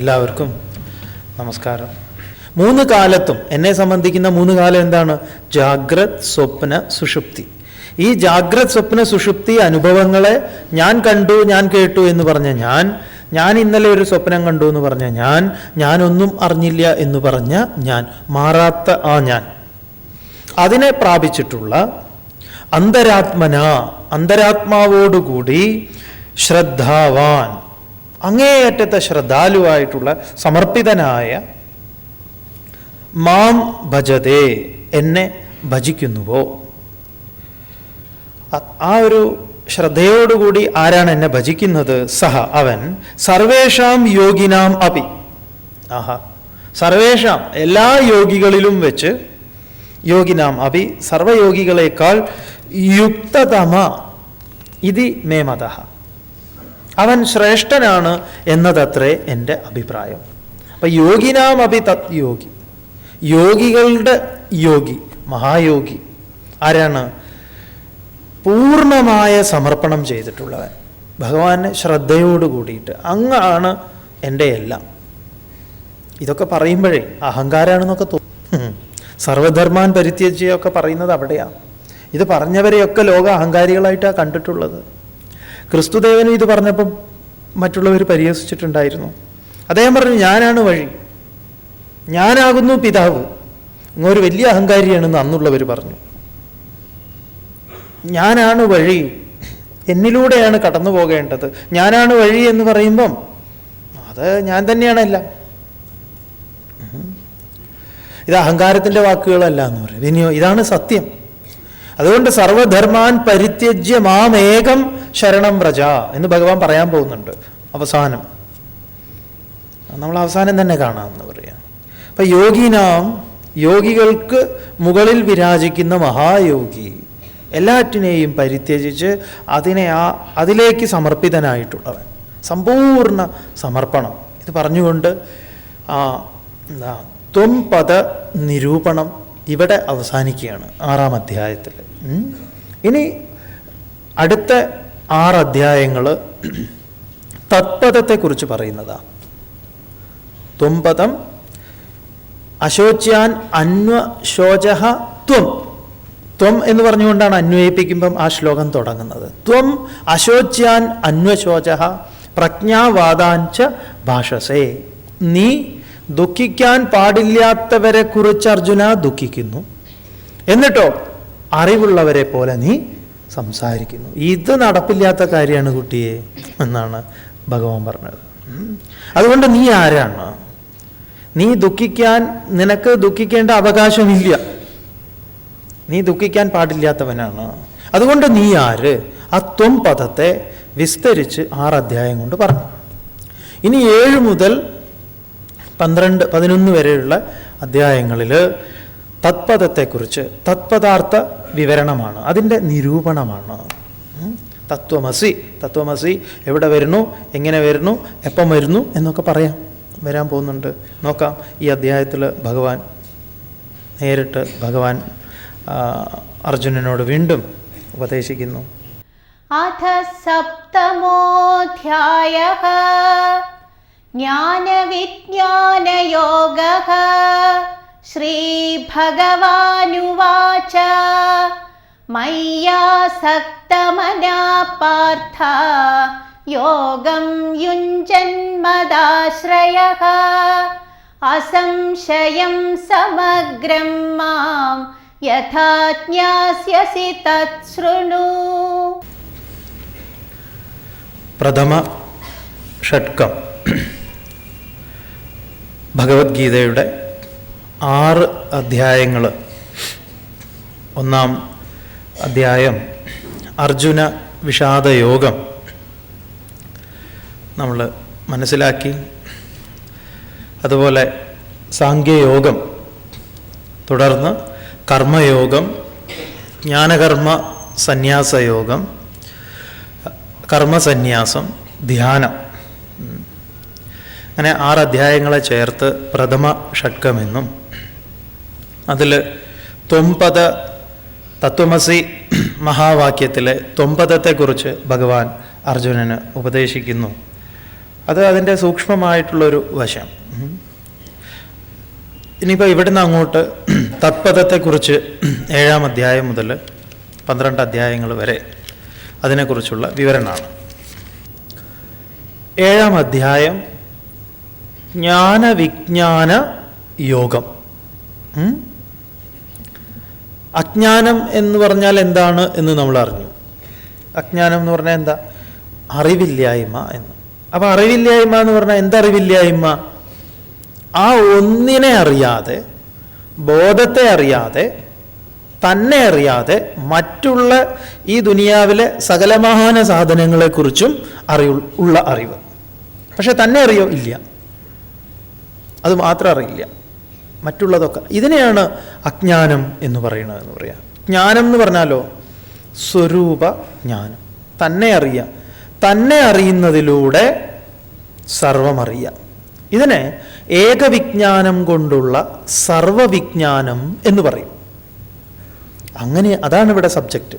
എല്ലാവർക്കും നമസ്കാരം. മൂന്ന് കാലത്തും എന്നെ സംബന്ധിക്കുന്ന മൂന്ന് കാലം എന്താണ്? ജാഗ്രത് സ്വപ്ന സുഷുപ്തി. ഈ ജാഗ്രത് സ്വപ്ന സുഷുപ്തി അനുഭവങ്ങളെ ഞാൻ കണ്ടു ഞാൻ കേട്ടു എന്ന് പറഞ്ഞ ഞാൻ ഞാൻ ഇന്നലെ ഒരു സ്വപ്നം കണ്ടു എന്ന് പറഞ്ഞ ഞാൻ ഞാനൊന്നും അറിഞ്ഞില്ല എന്ന് പറഞ്ഞ ഞാൻ മാറാത്ത ആ ഞാൻ. അതിനെ പ്രാപിച്ചിട്ടുള്ള അന്തരാത്മന അന്തരാത്മാവോടുകൂടി ശ്രദ്ധാവാൻ അങ്ങേയറ്റത്തെ ശ്രദ്ധാലുവായിട്ടുള്ള സമർപ്പിതനായ മാം ഭജതേ എന്നെ ഭജിക്കുന്നുവോ? ആ ഒരു ശ്രദ്ധയോടുകൂടി ആരാണ് എന്നെ ഭജിക്കുന്നത്? സഹ അവൻ സർവേഷാം യോഗിനാം അപി. ആഹാ. സർവേഷാം എല്ലാ യോഗികളിലും വെച്ച് യോഗിനാം അപി സർവയോഗികളെക്കാൾ യുക്തതമ. ഇതി മേ മത അവൻ ശ്രേഷ്ഠനാണ് എന്നതത്രേ എന്റെ അഭിപ്രായം. അപ്പൊ യോഗിനാം അഭി തത് യോഗി. യോഗികളുടെ യോഗി മഹായോഗി ആരാണ്? പൂർണമായ സമർപ്പണം ചെയ്തിട്ടുള്ളവൻ. ഭഗവാനെ ശ്രദ്ധയോട് കൂടിയിട്ട് അങ്ങാണ് എന്റെ എല്ലാം. ഇതൊക്കെ പറയുമ്പോഴേ അഹങ്കാരമാണെന്നൊക്കെ തോന്നും. സർവധർമാൻ പരിത്യജ്യൊക്കെ പറയുന്നത് അവിടെയാണ് ഇത് പറഞ്ഞവരെയൊക്കെ ലോക അഹങ്കാരികളായിട്ടാണ് കണ്ടിട്ടുള്ളത്. ക്രിസ്തുദേവനും ഇത് പറഞ്ഞപ്പം മറ്റുള്ളവർ പരിഹസിച്ചിട്ടുണ്ടായിരുന്നു. അദ്ദേഹം പറഞ്ഞു ഞാനാണ് വഴി. ഞാനാകുന്നു പിതാവ്. ഇങ്ങൊരു വലിയ അഹങ്കാരിയാണെന്ന് അന്നുള്ളവർ പറഞ്ഞു. ഞാനാണ് വഴി. എന്നിലൂടെയാണ് കടന്നു പോകേണ്ടത്. ഞാനാണ് വഴി എന്ന് പറയുമ്പം അത് ഞാൻ തന്നെയാണ് എല്ലാം. ഇത് അഹങ്കാരത്തിന്റെ വാക്കുകളല്ല എന്ന് പറയും. ഇനിയോ ഇതാണ് സത്യം. അതുകൊണ്ട് സർവധർമാൻ പരിത്യജ്യ മാമേകം ശരണം വ്രജ എന്ന് ഭഗവാൻ പറയാൻ പോകുന്നുണ്ട് അവസാനം. നമ്മൾ അവസാനം തന്നെ കാണാമെന്ന് പറയാം. അപ്പൊ യോഗിനാം യോഗികൾക്ക് മുകളിൽ വിരാജിക്കുന്ന മഹായോഗി എല്ലാറ്റിനെയും പരിത്യജിച്ച് അതിനെ ആ അതിലേക്ക് സമർപ്പിതനായിട്ടുള്ളവൻ. സമ്പൂർണ സമർപ്പണം. ഇത് പറഞ്ഞുകൊണ്ട് ആ എന്താ ത്വം പദ നിരൂപണം ഇവിടെ അവസാനിക്കുകയാണ് ആറാം അധ്യായത്തിൽ ഇനി അടുത്ത ആറ് അധ്യായങ്ങൾ തത്പദത്തെക്കുറിച്ച് പറയുന്നതാണ് ത്വംപദം അശോച്യാൻ അന്വശോച ത്വം. ത്വം എന്ന് പറഞ്ഞുകൊണ്ടാണ് അന്വയിപ്പിക്കുമ്പം ആ ശ്ലോകം തുടങ്ങുന്നത്. ത്വം അശോച്യാൻ അന്വശോച പ്രജ്ഞാവാദാഞ്ച ഭാഷസേ. നീ ദുഃഖിക്കാൻ പാടില്ലാത്തവരെ കുറിച്ച് അർജുന ദുഃഖിക്കുന്നു. എന്നിട്ടോ അറിവുള്ളവരെ പോലെ നീ സംസാരിക്കുന്നു. ഇത് നടപ്പില്ലാത്ത കാര്യമാണ് കുട്ടിയെ എന്നാണ് ഭഗവാൻ പറഞ്ഞത്. അതുകൊണ്ട് നീ ആരാണ്? നീ ദുഃഖിക്കാൻ നിനക്ക് ദുഃഖിക്കേണ്ട അവകാശമില്ല. നീ ദുഃഖിക്കാൻ പാടില്ലാത്തവനാണ്. അതുകൊണ്ട് നീ ആര്? ആ ത്വം പദത്തെ വിസ്തരിച്ച് ആറ് അധ്യായം കൊണ്ട് പറഞ്ഞു. ഇനി ഏഴ് മുതൽ പന്ത്രണ്ട് പതിനൊന്ന് വരെയുള്ള അധ്യായങ്ങളിൽ തത്പദത്തെക്കുറിച്ച് തത്പദാർത്ഥ വിവരണമാണ്. അതിന്റെ നിരൂപണമാണ്. തത്വമസി. തത്വമസി എവിടെ വരുന്നു? എങ്ങനെ വരുന്നു? എപ്പം വരുന്നു? എന്നൊക്കെ പറയാം. വരാൻ പോകുന്നുണ്ട്. നോക്കാം. ഈ അധ്യായത്തിൽ ഭഗവാൻ നേരിട്ട് ഭഗവാൻ അർജുനനോട് വീണ്ടും ഉപദേശിക്കുന്നു. അഥ സപ്തമോധ്യായ ജ്ഞാനവിജ്ഞാനയോഗ श्रीभगवानुवाच मय्यासक्तमना पार्थ योगं युञ्जन्मदाश्रयः असंशयं समग्रं मां यथा ज्ञास्यसि तत् शृणु പ്രഥമ ഷഡ്കം ഭഗവത്ഗീതയുടെ ആറ് അധ്യായങ്ങൾ ഒന്നാം അധ്യായം അർജുന വിഷാദയോഗം. നമ്മൾ മനസ്സിലാക്കി. അതുപോലെ സാങ്കേയോഗം തുടർന്ന് കർമ്മയോഗം ജ്ഞാനകർമ്മ സന്യാസയോഗം കർമ്മസന്യാസം ധ്യാനം. അങ്ങനെ ആറ് അധ്യായങ്ങളെ ചേർത്ത് പ്രഥമ ഷഡ്കമെന്നും അതിൽ തൊമ്പത് തത്വമസി മഹാവാക്യത്തിലെ തൊമ്പതത്തെക്കുറിച്ച് ഭഗവാൻ അർജുനന് ഉപദേശിക്കുന്നു അത് അതിന്റെ സൂക്ഷ്മമായിട്ടുള്ളൊരു വശം. ഇനിയിപ്പോൾ ഇവിടുന്ന് അങ്ങോട്ട് തത്പഥത്തെക്കുറിച്ച് ഏഴാം അധ്യായം മുതൽ പന്ത്രണ്ട് അധ്യായങ്ങൾ വരെ അതിനെക്കുറിച്ചുള്ള വിവരണമാണ് ഏഴാം അധ്യായം ജ്ഞാനവിജ്ഞാന യോഗം? അജ്ഞാനം എന്ന് പറഞ്ഞാൽ എന്താണ് എന്ന് നമ്മൾ അറിഞ്ഞു. അജ്ഞാനം എന്ന് പറഞ്ഞാൽ എന്താ? അറിവില്ലായ്മ എന്ന്. അപ്പൊ അറിവില്ലായ്മ എന്ന് പറഞ്ഞാൽ എന്തറിവില്ലായ്മ ആ ഒന്നിനെ അറിയാതെ ബോധത്തെ അറിയാതെ തന്നെ അറിയാതെ മറ്റുള്ള ഈ ദുനിയാവിലെ സകലമഹാന സാധനങ്ങളെക്കുറിച്ചും അറിവ് ഉള്ള അറിവ്. പക്ഷെ തന്നെ അറിയോ? ഇല്ല. അത് മാത്രം അറിയില്ല. മറ്റുള്ളതൊക്കെ. ഇതിനെയാണ് അജ്ഞാനം എന്ന് പറയുന്നത് എന്ന് പറയാം. ജ്ഞാനം എന്ന് പറഞ്ഞാലോ? സ്വരൂപ ജ്ഞാനം. തന്നെ അറിയാം. തന്നെ അറിയുന്നതിലൂടെ സർവമറിയാം. ഇതിനെ ഏകവിജ്ഞാനം കൊണ്ടുള്ള സർവവിജ്ഞാനം എന്ന് പറയും. അങ്ങനെ അതാണ് ഇവിടെ സബ്ജക്റ്റ്.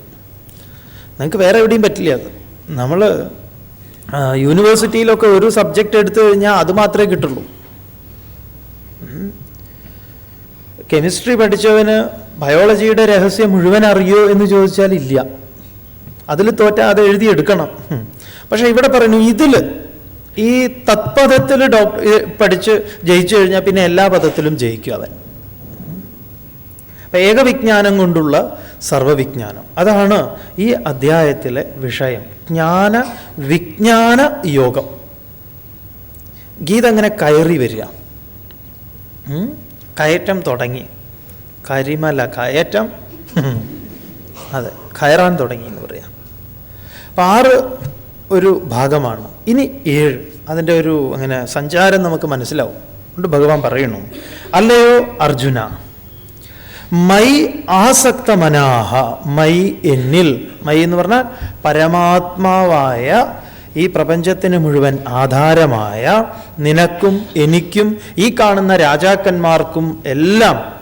നിങ്ങൾക്ക് വേറെ എവിടെയും പറ്റില്ല അത്. നമ്മൾ യൂണിവേഴ്സിറ്റിയിലൊക്കെ ഒരു സബ്ജക്റ്റ് എടുത്തു കഴിഞ്ഞാൽ അത് മാത്രമേ കിട്ടുള്ളൂ. കെമിസ്ട്രി പഠിച്ചവന് ബയോളജിയുടെ രഹസ്യം മുഴുവൻ അറിയോ എന്ന് ചോദിച്ചാൽ ഇല്ല. അതിൽ തോറ്റ അത് എഴുതിയെടുക്കണം പക്ഷേ ഇവിടെ പറയുന്നു ഇതിൽ ഈ തത്പഥത്തിൽ ഡോക്ടർ പഠിച്ച് ജയിച്ചു കഴിഞ്ഞാൽ പിന്നെ എല്ലാ പദത്തിലും ജയിക്കും അവൻ. ഏകവിജ്ഞാനം കൊണ്ടുള്ള സർവവിജ്ഞാനം. അതാണ് ഈ അധ്യായത്തിലെ വിഷയം. ജ്ഞാന വിജ്ഞാന യോഗം. ഗീത അങ്ങനെ കയറി വരിക? കയറ്റം തുടങ്ങി. കരിമല കയറ്റം. അതെ കയറാൻ തുടങ്ങി എന്ന് പറയാം. അപ്പം ആറ് ഒരു ഭാഗമാണ്. ഇനി ഏഴ്. അതിന്റെ ഒരു അങ്ങനെ സഞ്ചാരം നമുക്ക് മനസ്സിലാവും. അതുകൊണ്ട് ഭഗവാൻ പറയുന്നു അല്ലയോ അർജുന മൈ ആസക്ത മനാഹ മൈ എന്നിൽ മൈ എന്ന് പറഞ്ഞാൽ പരമാത്മാവായ ഈ പ്രപഞ്ചത്തിന് മുഴുവൻ ആധാരമായ നിനക്കും എനിക്കും ഈ കാണുന്ന രാജാക്കന്മാർക്കും എല്ലാം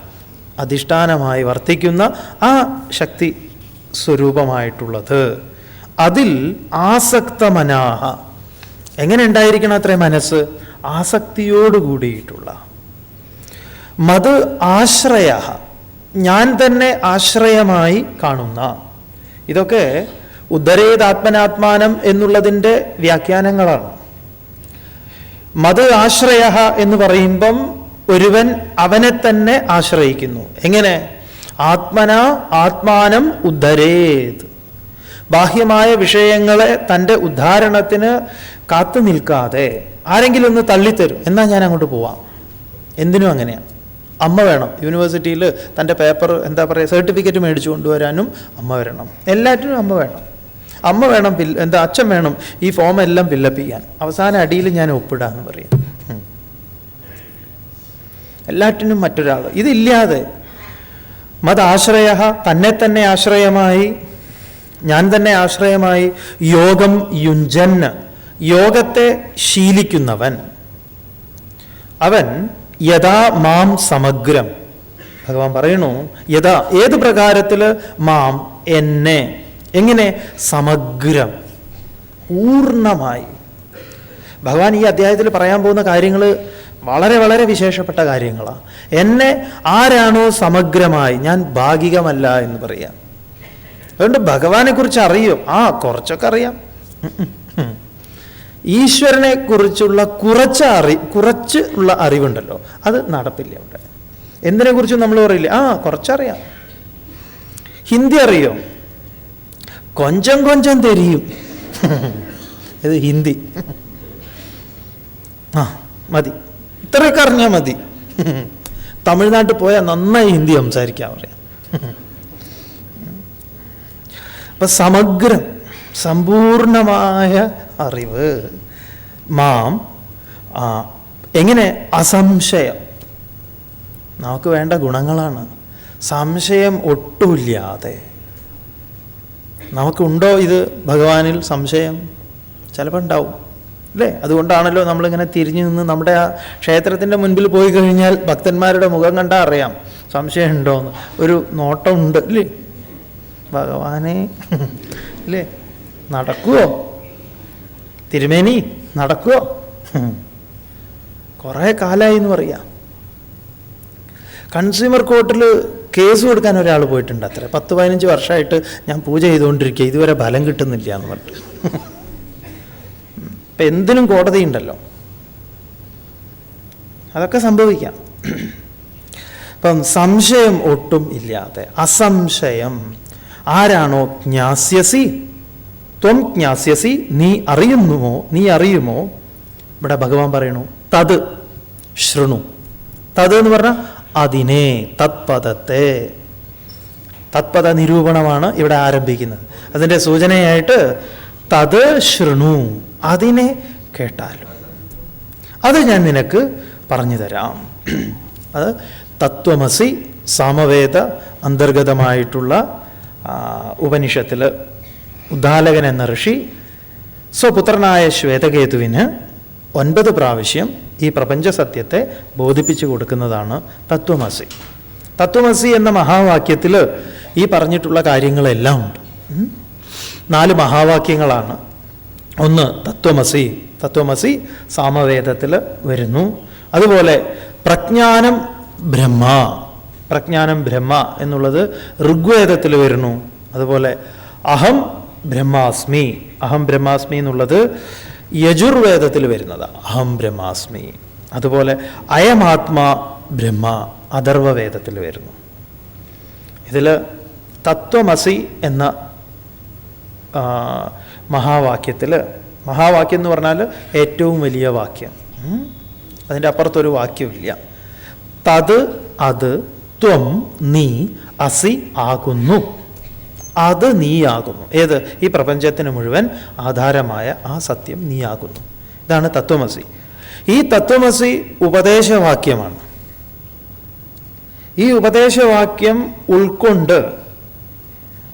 അധിഷ്ഠാനമായി വർത്തിക്കുന്ന ആ ശക്തി സ്വരൂപമായിട്ടുള്ളത്. അതിൽ ആസക്തമനാഹ. എങ്ങനെ ഉണ്ടായിരിക്കണം അത്രേ മനസ്സ്? ആസക്തിയോട് കൂടിയിട്ടുള്ള മത് ആശ്രയ ഞാൻ തന്നെ ആശ്രയമായി കാണുന്ന. ഇതൊക്കെ ഉദ്ധരേതാത്മനാത്മാനം എന്നുള്ളതിന്റെ വ്യാഖ്യാനങ്ങളാണ്. മത് ആശ്രയ എന്ന് പറയുമ്പം ഒരുവൻ അവനെ തന്നെ ആശ്രയിക്കുന്നു. എങ്ങനെ? ആത്മന ആത്മാനം ഉദ്ധരേത് ബാഹ്യമായ വിഷയങ്ങളെ തന്റെ ഉദ്ധാരണത്തിന് കാത്തു നിൽക്കാതെ ആരെങ്കിലും ഒന്ന് തള്ളിത്തരും. എന്നാൽ ഞാൻ അങ്ങോട്ട് പോവാം. എന്തിനും അങ്ങനെയാണ് അമ്മ വേണം. യൂണിവേഴ്സിറ്റിയിൽ തന്റെ പേപ്പർ എന്താ പറയുക സർട്ടിഫിക്കറ്റ് മേടിച്ചു കൊണ്ടുവരാനും അമ്മ വരണം. എല്ലാറ്റിനും അമ്മ വേണം. അമ്മ വേണം ഫിൽ എന്താ അച്ഛൻ വേണം ഈ ഫോം എല്ലാം ഫില്ലപ്പ് ചെയ്യാൻ. അവസാന അടിയിൽ ഞാൻ ഒപ്പിടാന്ന് പറയും. എല്ലാറ്റിനും മറ്റൊരാൾ ഇതില്ലാതെ മതാശ്രയ തന്നെ തന്നെ ആശ്രയമായി ഞാൻ തന്നെ ആശ്രയമായി യോഗം യുഞ്ചന് യോഗത്തെ ശീലിക്കുന്നവൻ. അവൻ യഥാ മാം സമഗ്രം. ഭഗവാൻ പറയണു യഥാ ഏത് പ്രകാരത്തിൽ മാം എന്നെ? എങ്ങനെ? സമഗ്രം പൂർണമായി. ഭഗവാൻ ഈ അധ്യായത്തിൽ പറയാൻ പോകുന്ന കാര്യങ്ങൾ വളരെ വളരെ വിശേഷപ്പെട്ട കാര്യങ്ങളാണ് എന്നെ ആരാണോ സമഗ്രമായി ഞാൻ ഭാഗികമല്ല എന്ന് പറയാം. അതുകൊണ്ട് ഭഗവാനെ കുറിച്ച് അറിയോ. ആ കുറച്ചൊക്കെ അറിയാം. ഈശ്വരനെ കുറിച്ചുള്ള കുറച്ച് അറി കുറച്ച് ഉള്ള അറിവുണ്ടല്ലോ. അത് നടപ്പില്ല അവിടെ. എന്തിനെ കുറിച്ചും നമ്മൾ പറയില്ല. ആ കുറച്ചറിയാം. ഹിന്ദി അറിയോ? കൊഞ്ചം കൊഞ്ചം തെരിയും. ഇത് ഹിന്ദി. ആ മതി. ഇത്രയൊക്കെ അറിഞ്ഞാൽ മതി. തമിഴ്നാട്ടിൽ പോയാൽ നന്നായി ഹിന്ദി സംസാരിക്കാൻ പറയാം. അപ്പൊ സമഗ്രം സമ്പൂർണമായ അറിവ്. മാം എങ്ങനെ? അസംശയം. നമുക്ക് വേണ്ട ഗുണങ്ങളാണ്. സംശയം ഒട്ടുമില്ലാതെ. നമുക്കുണ്ടോ ഇത് ഭഗവാനിൽ സംശയം? ചിലപ്പോൾ ഉണ്ടാവും. അല്ലേ? അതുകൊണ്ടാണല്ലോ നമ്മളിങ്ങനെ തിരിഞ്ഞു നിന്ന് നമ്മുടെ ആ ക്ഷേത്രത്തിന്റെ മുൻപിൽ പോയി കഴിഞ്ഞാൽ ഭക്തന്മാരുടെ മുഖം കണ്ടാൽ അറിയാം സംശയം ഉണ്ടോയെന്ന് ഒരു നോട്ടമുണ്ട് അല്ലേ? ഭഗവാനെ അല്ലേ? നടക്കുമോ തിരുമേനി നടക്കുമോ കുറേ കാലമായി എന്ന് പറയാം. കൺസ്യൂമർ കോർട്ടിൽ കേസ് കൊടുക്കാൻ ഒരാൾ പോയിട്ടുണ്ട് അത്ര. പത്ത് പതിനഞ്ച് വർഷമായിട്ട് ഞാൻ പൂജ ചെയ്തുകൊണ്ടിരിക്കുക. ഇതുവരെ ഫലം കിട്ടുന്നില്ല എന്ന് പറഞ്ഞിട്ട്. ഇപ്പം എന്തിനും കോടതി ഉണ്ടല്ലോ അതൊക്കെ സംഭവിക്കാം. അപ്പം സംശയം ഒട്ടും ഇല്ലാതെ അസംശയം. ആരാണോ ജ്ഞാസ്യസി? ത്വം ജ്ഞാസ്യസി നീ അറിയുന്നുമോ നീ അറിയുമോ? ഇവിടെ ഭഗവാൻ പറയണു തത് ശൃണു. തത് എന്ന് പറഞ്ഞാൽ അതിനെ തത്പദത്തെ. തത്പദ നിരൂപണമാണ് ഇവിടെ ആരംഭിക്കുന്നത്. അതിന്റെ സൂചനയായിട്ട് തത് ശൃണു അതിനെ കേട്ടാലും. അത് ഞാൻ നിനക്ക് പറഞ്ഞു തരാം. അത് തത്വമസി സാമവേദ അന്തർഗതമായിട്ടുള്ള ഉപനിഷത്തിൽ ഉദ്ദാലകൻ എന്ന ഋഷി സ്വപുത്രനായ ശ്വേതകേതുവിന് ഒൻപത് പ്രാവശ്യം ഈ പ്രപഞ്ച സത്യത്തെ ബോധിപ്പിച്ചു കൊടുക്കുന്നതാണ് തത്വമസി. തത്വമസി എന്ന മഹാവാക്യത്തിൽ ഈ പറഞ്ഞിട്ടുള്ള കാര്യങ്ങളെല്ലാം ഉണ്ട്. നാല് മഹാവാക്യങ്ങളാണ്. ഒന്ന് തത്വമസി തത്വമസി സാമവേദത്തിൽ വരുന്നു. അതുപോലെ പ്രജ്ഞാനം ബ്രഹ്മ പ്രജ്ഞാനം ബ്രഹ്മ എന്നുള്ളത് ഋഗ്വേദത്തിൽ വരുന്നു. അതുപോലെ അഹം ബ്രഹ്മാസ്മി അഹം ബ്രഹ്മാസ്മി എന്നുള്ളത് യജുർവേദത്തിൽ വരുന്നത്. അഹം ബ്രഹ്മാസ്മി. അതുപോലെ അയമാത്മാ ബ്രഹ്മ അഥർവവേദത്തിൽ വരുന്നു. ഇതിൽ തത്വമസി എന്ന മഹാവാക്യത്തിൽ മഹാവാക്യം എന്ന് പറഞ്ഞാൽ ഏറ്റവും വലിയ വാക്യം. അതിന്റെ അപ്പുറത്തൊരു വാക്യമില്ല. തത് അത് ത്വം നീ അസി ആകുന്നു. അത് നീയാകുന്നു. ഏത്? ഈ പ്രപഞ്ചത്തിന് മുഴുവൻ ആധാരമായ ആ സത്യം നീയാകുന്നു. ഇതാണ് തത്വമസി. ഈ തത്വമസി ഉപദേശവാക്യമാണ്. ഈ ഉപദേശവാക്യം ഉൾക്കൊണ്ട്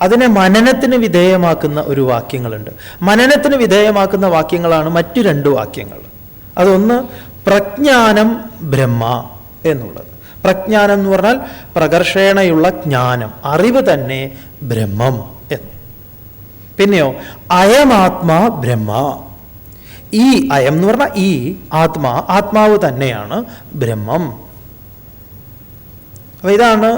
അതിനെ മനനത്തിന് വിധേയമാക്കുന്ന ഒരു വാക്യങ്ങളുണ്ട്. മനനത്തിന് വിധേയമാക്കുന്ന വാക്യങ്ങളാണ് മറ്റു രണ്ട് വാക്യങ്ങൾ. അതൊന്ന് പ്രജ്ഞാനം ബ്രഹ്മ എന്നുള്ളത്. പ്രജ്ഞാനം എന്ന് പറഞ്ഞാൽ പ്രകർഷേണയുള്ള ജ്ഞാനം അറിവ് തന്നെ ബ്രഹ്മം എന്ന്. പിന്നെയോ അയമാത്മാ ബ്രഹ്മ. ഈ അയം എന്ന് പറഞ്ഞാൽ ഈ ആത്മാ ആത്മാവ് തന്നെയാണ് ബ്രഹ്മം. അപ്പൊ ഇതാണ്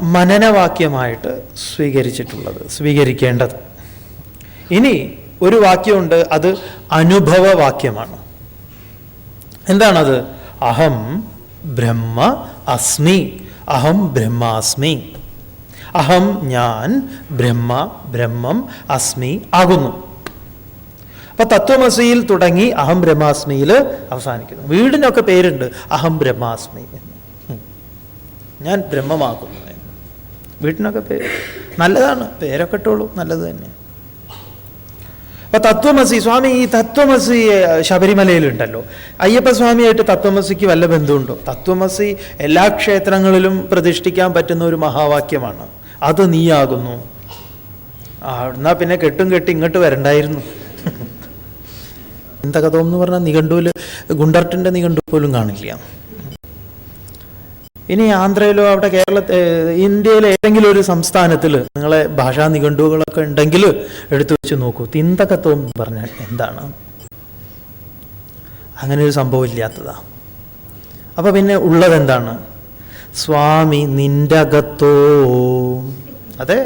മനനവാക്യമായിട്ട് സ്വീകരിച്ചിട്ടുള്ളത് സ്വീകരിക്കേണ്ടത്. ഇനി ഒരു വാക്യമുണ്ട് അത് അനുഭവവാക്യമാണ്. എന്താണത്? അഹം ബ്രഹ്മ അസ്മി. അഹം ബ്രഹ്മാസ്മി. അഹം ഞാൻ ബ്രഹ്മ ബ്രഹ്മം അസ്മി ആകുന്നു. അപ്പൊ തത്വമസിയിൽ തുടങ്ങി അഹം ബ്രഹ്മാസ്മിയിൽ അവസാനിക്കുന്നു. വീടിനൊക്കെ പേരുണ്ട് അഹം ബ്രഹ്മാസ്മി എന്ന്. ഞാൻ ബ്രഹ്മമാക്കുന്നു. വീട്ടിനൊക്കെ പേര്. നല്ലതാണ്. പേരൊക്കെ ഇട്ടോളൂ. നല്ലത് തന്നെ. അപ്പൊ തത്വമസി സ്വാമി ഈ തത്വമസി ശബരിമലയിലുണ്ടല്ലോ. അയ്യപ്പ സ്വാമിയായിട്ട് തത്വമസിക്ക് വല്ല ബന്ധമുണ്ടോ? തത്വമസി എല്ലാ ക്ഷേത്രങ്ങളിലും പ്രതിഷ്ഠിക്കാൻ പറ്റുന്ന ഒരു മഹാവാക്യമാണ്. അത് നീയാകുന്നു. ആ പിന്നെ കെട്ടും കെട്ടി ഇങ്ങോട്ട് വരണ്ടായിരുന്നു. എന്താ കഥ എന്ന് പറഞ്ഞാൽ നിഘണ്ടുവിൽ ഗുണ്ടർട്ടിന്റെ നിഘണ്ടു പോലും കാണില്ല. ഇനി ആന്ധ്രയിലോ അവിടെ കേരള ഇന്ത്യയിലെ ഏതെങ്കിലും ഒരു സംസ്ഥാനത്തിൽ നിങ്ങളെ ഭാഷാ നിഘണ്ടുകളൊക്കെ ഉണ്ടെങ്കിൽ എടുത്തു വെച്ച് നോക്കൂ. തിന്തകത്വം പറഞ്ഞാൽ എന്താണ്? അങ്ങനെ ഒരു സംഭവം ഇല്ലാത്തതാ. അപ്പൊ പിന്നെ ഉള്ളതെന്താണ് സ്വാമി നിന്റകത്തോ അതെ?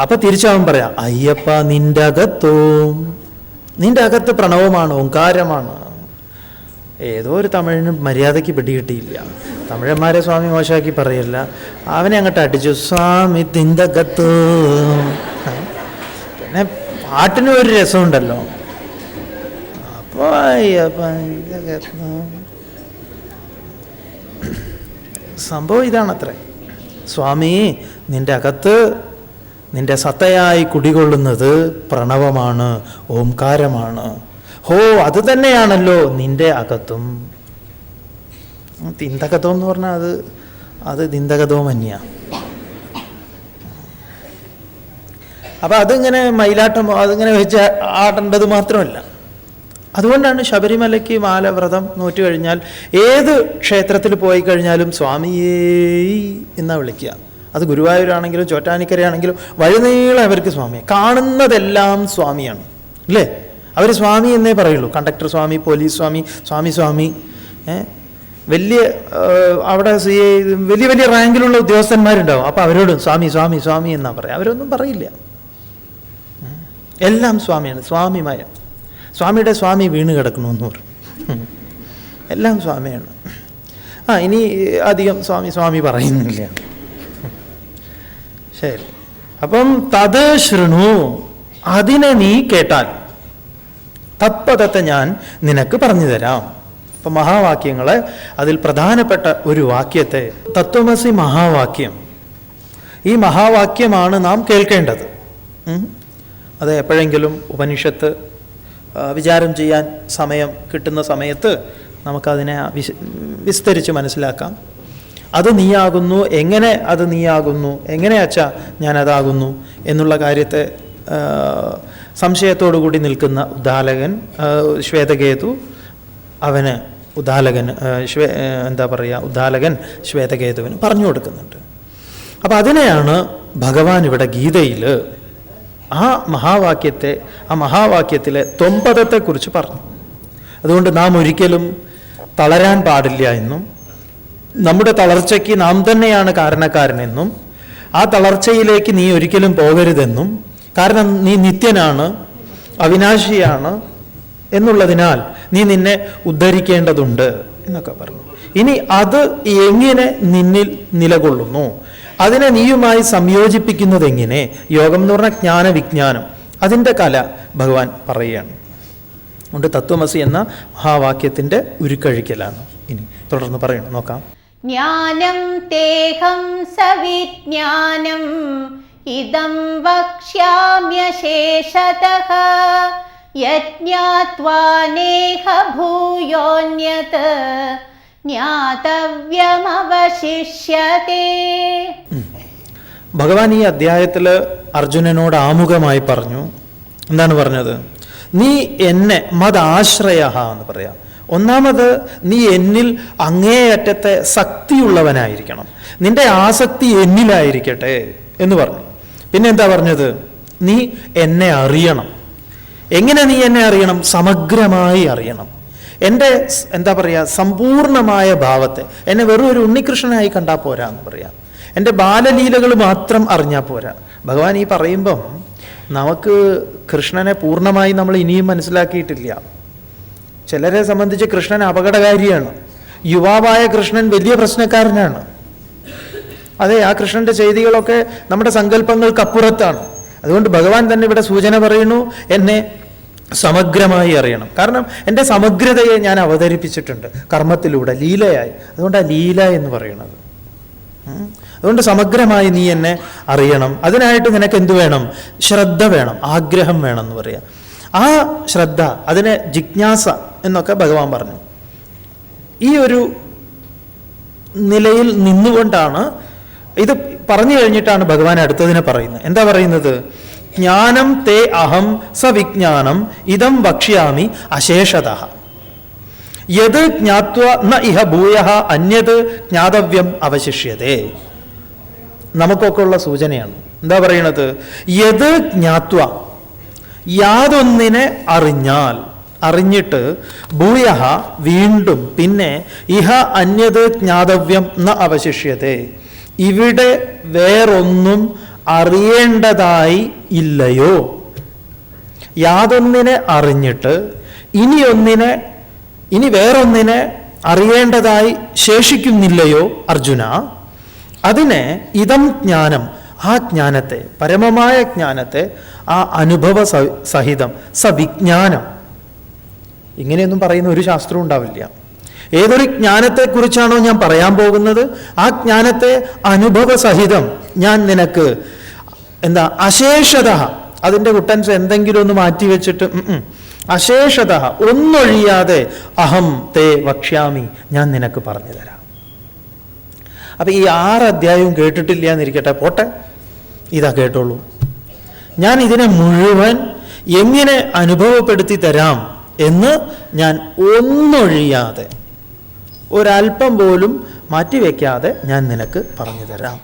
അപ്പൊ തിരിച്ചവൻ പറയാം അയ്യപ്പ നിന്റകത്തോ നിന്റെ അകത്ത് പ്രണവമാണ് ഓങ്കാരമാണ് ഏതോ ഒരു തമിഴിന് മര്യാദയ്ക്ക് പിടികിട്ടിയില്ല തമിഴന്മാരെ സ്വാമി മോശമാക്കി പറയില്ല. അവനെ അങ്ങോട്ട് അടിച്ചു. സ്വാമി തിന്തകത്ത്. പിന്നെ പാട്ടിന് ഒരു രസമുണ്ടല്ലോ. അപ്പോൾ. സംഭവം ഇതാണത്രേ. സ്വാമി നിന്റെ അകത്ത് നിന്റെ സത്തയായി കുടികൊള്ളുന്നത് പ്രണവമാണ് ഓംകാരമാണ്. ഹോ അത് തന്നെയാണല്ലോ നിന്റെ അകത്തും. തിന്തകതം എന്ന് പറഞ്ഞാൽ അത് അത് തിന്തകതവും തന്നെയാണ് അപ്പം അതിങ്ങനെ മയിലാട്ടം അതിങ്ങനെ വെച്ച് ആടേണ്ടത് മാത്രമല്ല. അതുകൊണ്ടാണ് ശബരിമലയ്ക്ക് മാലവ്രതം നോറ്റു കഴിഞ്ഞാൽ ഏത് ക്ഷേത്രത്തിൽ പോയി കഴിഞ്ഞാലും സ്വാമിയേ എന്നാ വിളിക്കുക. അത് ഗുരുവായൂരാണെങ്കിലും ചോറ്റാനിക്കരയാണെങ്കിലും വഴിനീളം അവർക്ക് സ്വാമിയാണ് കാണുന്നതെല്ലാം സ്വാമിയാണ്. അല്ലേ? അവർ സ്വാമി എന്നേ പറയുള്ളൂ. കണ്ടക്ടർ സ്വാമി പോലീസ് സ്വാമി സ്വാമി സ്വാമി? വലിയ അവിടെ വലിയ വലിയ റാങ്കിലുള്ള ഉദ്യോഗസ്ഥന്മാരുണ്ടാവും. അപ്പോൾ അവരോടും സ്വാമി സ്വാമി സ്വാമി എന്നാണ് പറയാം. അവരൊന്നും പറയില്ല. എല്ലാം സ്വാമിയാണ്. സ്വാമിമായ സ്വാമിയുടെ സ്വാമി വീണ് കിടക്കണമെന്ന് പറയും. എല്ലാം സ്വാമിയാണ്. ആ ഇനി അധികം സ്വാമി സ്വാമി പറയുന്നില്ല. ശരി. അപ്പം തത് ശൃണു. അതിനെ നീ കേട്ടാൽ തത്പദത്തെ ഞാൻ നിനക്ക് പറഞ്ഞു തരാം അപ്പൊ മഹാവാക്യങ്ങളെ അതിൽ പ്രധാനപ്പെട്ട ഒരു വാക്യത്തെ തത്വമസി മഹാവാക്യം. ഈ മഹാവാക്യമാണ് നാം കേൾക്കേണ്ടത്. അത് എപ്പോഴെങ്കിലും ഉപനിഷത്ത് വിചാരം ചെയ്യാൻ സമയം കിട്ടുന്ന സമയത്ത് നമുക്കതിനെ വിശ- വിസ്തരിച്ച് മനസ്സിലാക്കാം. അത് നീയാകുന്നു എങ്ങനെ അത് നീയാകുന്നു എങ്ങനെ അച്ഛാ ഞാനതാകുന്നു എന്നുള്ള കാര്യത്തെ സംശയത്തോടു കൂടി നിൽക്കുന്ന ഉദാലകൻ ശ്വേതകേതു അവന് ഉദാലകൻ ശ്വേ എന്താ പറയുക ഉദാലകൻ ശ്വേതകേതുവിന് പറഞ്ഞു കൊടുക്കുന്നുണ്ട്. അപ്പം അതിനെയാണ് ഭഗവാൻ ഇവിടെ ഗീതയിൽ ആ മഹാവാക്യത്തെ ആ മഹാവാക്യത്തിലെ തൊമ്പതത്തെക്കുറിച്ച് പറഞ്ഞു. അതുകൊണ്ട് നാം ഒരിക്കലും തളരാൻ പാടില്ല എന്നും നമ്മുടെ തളർച്ചയ്ക്ക് നാം തന്നെയാണ് കാരണക്കാരനെന്നും ആ തളർച്ചയിലേക്ക് നീ ഒരിക്കലും പോകരുതെന്നും കാരണം നീ നിത്യനാണ് അവിനാശിയാണ് എന്നുള്ളതിനാൽ നീ നിന്നെ ഉദ്ധരിക്കേണ്ടതുണ്ട് എന്നൊക്കെ പറഞ്ഞു. ഇനി അത് എങ്ങനെ നിന്നിൽ നിലകൊള്ളുന്നു? അതിനെ നീയുമായി സംയോജിപ്പിക്കുന്നത് എങ്ങനെ യോഗം എന്ന് പറഞ്ഞ ജ്ഞാന വിജ്ഞാനം അതിന്റെ കല ഭഗവാൻ പറയുകയാണ്. അതുകൊണ്ട് തത്വമസി എന്ന മഹാവാക്യത്തിന്റെ ഉരുക്കഴിക്കലാണ്. ഇനി തുടർന്ന് പറയണം. നോക്കാം. ജ്ഞാനം തേഹം സവിജ്ഞാനം. യജ്ഞാത്വാ നേഹ ഭൂയോന്യത് ജ്ഞാതവ്യമവശിഷ്യത്തെ ഭഗവാൻ ഈ അധ്യായത്തിൽ അർജുനനോട് ആമുഖമായി പറഞ്ഞു. എന്താണ് പറഞ്ഞത്? നീ എന്നെ മതാശ്രയ എന്ന് പറയാം. ഒന്നാമത് നീ എന്നിൽ അങ്ങേയറ്റത്തെ ശക്തിയുള്ളവനായിരിക്കണം. നിന്റെ ആസക്തി എന്നിലായിരിക്കട്ടെ എന്ന് പറഞ്ഞു. പിന്നെ എന്താ പറഞ്ഞത്? നീ എന്നെ അറിയണം. എങ്ങനെ നീ എന്നെ അറിയണം? സമഗ്രമായി അറിയണം. എന്റെ എന്താ പറയുക സമ്പൂർണമായ ഭാവത്തെ. എന്നെ വെറും ഒരു ഉണ്ണികൃഷ്ണനായി കണ്ടാൽ പോരാ എന്ന് പറയാം. എന്റെ ബാലലീലകൾ മാത്രം അറിഞ്ഞാൽ പോരാ. ഭഗവാൻ ഈ പറയുമ്പം നമുക്ക് കൃഷ്ണനെ പൂർണമായി നമ്മൾ ഇനിയും മനസ്സിലാക്കിയിട്ടില്ല. ചിലരെ സംബന്ധിച്ച് കൃഷ്ണൻ അപകടകാരിയാണ്. യുവാവായ കൃഷ്ണൻ വലിയ പ്രശ്നക്കാരനാണ്. അതെ ആ കൃഷ്ണന്റെ ചെയ്തികളൊക്കെ നമ്മുടെ സങ്കല്പങ്ങൾക്ക് അപ്പുറത്താണ് അതുകൊണ്ട് ഭഗവാൻ തന്നെ ഇവിടെ സൂചന പറയുന്നു എന്നെ സമഗ്രമായി അറിയണം. കാരണം എന്റെ സമഗ്രതയെ ഞാൻ അവതരിപ്പിച്ചിട്ടുണ്ട് കർമ്മത്തിലൂടെ ലീലയായി. അതുകൊണ്ട് ആ ലീല എന്ന് പറയുന്നത്. അതുകൊണ്ട് സമഗ്രമായി നീ എന്നെ അറിയണം. അതിനായിട്ട് നിനക്ക് എന്ത് വേണം? ശ്രദ്ധ വേണം ആഗ്രഹം വേണം എന്ന് പറയാം. ആ ശ്രദ്ധ അതിനെ ജിജ്ഞാസ എന്നൊക്കെ ഭഗവാൻ പറഞ്ഞു. ഈ ഒരു നിലയിൽ നിന്നുകൊണ്ടാണ് ഇത് പറഞ്ഞു കഴിഞ്ഞിട്ടാണ് ഭഗവാൻ അടുത്തതിനെ പറയുന്നത്. എന്താ പറയുന്നത്? ജ്ഞാനം തേ അഹം സവിജ്ഞാനം ഇതം വക്ഷ്യാമി അശേഷത. യത് ജ്ഞാത്വ ന ഇഹ ഭൂയ അന്യത് ജ്ഞാതവ്യം അവശിഷ്യതേ. നമുക്കൊക്കെ ഉള്ള സൂചനയാണ്. എന്താ പറയണത്? യത് ജ്ഞാത്വ. യാതൊന്നിനെ അറിഞ്ഞാൽ അറിഞ്ഞിട്ട് ഭൂയ വീണ്ടും പിന്നെ ഇഹ അന്യത് ജ്ഞാതവ്യം ന അവശിഷ്യതേ. ഇവിടെ വേറൊന്നും അറിയേണ്ടതായി ഇല്ലയോ? യാതൊന്നിനെ അറിഞ്ഞിട്ട് ഇനി ഒന്നിനെ ഇനി വേറൊന്നിനെ അറിയേണ്ടതായി ശേഷിക്കുന്നില്ലയോ അർജുന? അതിനെ ഇതം ജ്ഞാനം ആ ജ്ഞാനത്തെ പരമമായ ജ്ഞാനത്തെ ആ അനുഭവ സഹിതം സവിജ്ഞാനം. ഇങ്ങനെയൊന്നും പറയുന്ന ഒരു ശാസ്ത്രവും ഉണ്ടാവില്ല. ഏതൊരു ജ്ഞാനത്തെക്കുറിച്ചാണോ ഞാൻ പറയാൻ പോകുന്നത്? ആ ജ്ഞാനത്തെ അനുഭവസഹിതം ഞാൻ നിനക്ക് എന്താ അശേഷത അതിന്റെ കുട്ടൻസ് എന്തെങ്കിലും ഒന്ന് മാറ്റി വെച്ചിട്ട്. അശേഷത ഒന്നൊഴിയാതെ അഹം തേ വക്ഷ്യാമി ഞാൻ നിനക്ക് പറഞ്ഞു തരാം. അപ്പൊ ഈ ആറ് അധ്യായവും കേട്ടിട്ടില്ല എന്നിരിക്കട്ടെ പോട്ടെ. ഇതാ കേട്ടോളൂ. ഞാൻ ഇതിനെ മുഴുവൻ എങ്ങനെ അനുഭവപ്പെടുത്തി തരാം എന്ന് ഞാൻ ഒന്നൊഴിയാതെ ഒരല്പം പോലും മാറ്റിവെക്കാതെ ഞാൻ നിനക്ക് പറഞ്ഞു തരാം.